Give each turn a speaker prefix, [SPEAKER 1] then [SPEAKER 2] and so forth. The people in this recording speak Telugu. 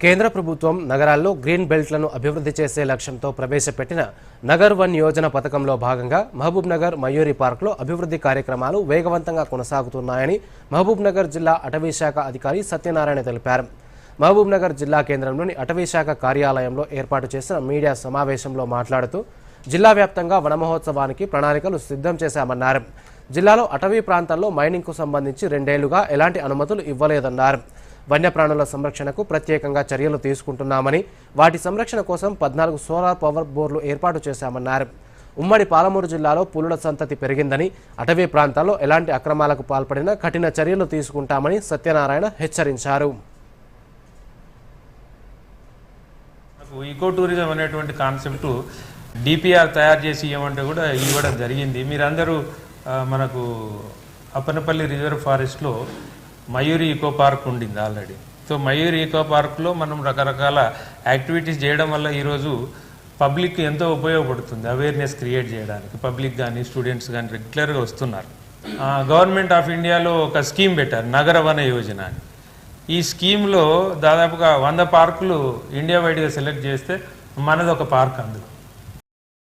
[SPEAKER 1] కేంద్ర ప్రభుత్వం నగరాల్లో గ్రీన్ బెల్ట్లను అభివృద్ధి చేసే లక్ష్యంతో ప్రవేశపెట్టిన నగర్ వన్ యోజన పథకంలో భాగంగా మహబూబ్ నగర్ మయూరి పార్క్లో అభివృద్ధి కార్యక్రమాలు వేగవంతంగా కొనసాగుతున్నాయని మహబూబ్ నగర్ జిల్లా అటవీ శాఖ అధికారి సత్యనారాయణ తెలిపారు. మహబూబ్ నగర్ జిల్లా కేంద్రంలోని అటవీ శాఖ కార్యాలయంలో ఏర్పాటు చేసిన మీడియా సమావేశంలో మాట్లాడుతూ జిల్లా వ్యాప్తంగా వన మహోత్సవానికి ప్రణాళికలు సిద్ధం చేశామన్నారు. జిల్లాలో అటవీ ప్రాంతాల్లో మైనింగ్కు సంబంధించి రెండేళ్ళుగా ఎలాంటి అనుమతులు ఇవ్వలేదన్నారు. వన్యప్రాణుల సంరక్షణకు ప్రత్యేకంగా చర్యలు తీసుకుంటున్నామని వాటి సంరక్షణ కోసం పద్నాలుగు సోలార్ పవర్ బోర్లు ఏర్పాటు చేశామన్నారు. ఉమ్మడి పాలమూరు జిల్లాలో పులుల సంతతి పెరిగిందని అటవీ ప్రాంతాల్లో ఎలాంటి అక్రమాలకు పాల్పడినా కఠిన చర్యలు తీసుకుంటామని సత్యనారాయణ హెచ్చరించారు.
[SPEAKER 2] ఈకో టూరిజం అనేటువంటి కాన్సెప్ట్ డిపిఆర్ తయారు చేసి ఇవ్వమంటే కూడా ఇవ్వడం జరిగింది. మీరందరూ మనకు అప్పనపల్లి రిజర్వ్ ఫారెస్ట్లో మయూరి ఈకో పార్క్ ఉండింది ఆల్రెడీ సో మయూరి ఈకో పార్క్లో మనం రకరకాల యాక్టివిటీస్ చేయడం వల్ల ఈరోజు పబ్లిక్ ఎంతో ఉపయోగపడుతుంది అవేర్నెస్ క్రియేట్ చేయడానికి. పబ్లిక్ కానీ స్టూడెంట్స్ కానీ రెగ్యులర్గా వస్తున్నారు. గవర్నమెంట్ ఆఫ్ ఇండియాలో ఒక స్కీమ్ పెట్టారు నగర వన యోజన అని. ఈ స్కీమ్లో దాదాపుగా వంద పార్కులు ఇండియా వైడ్గా సెలెక్ట్ చేస్తే మనది ఒక పార్క్ అందులో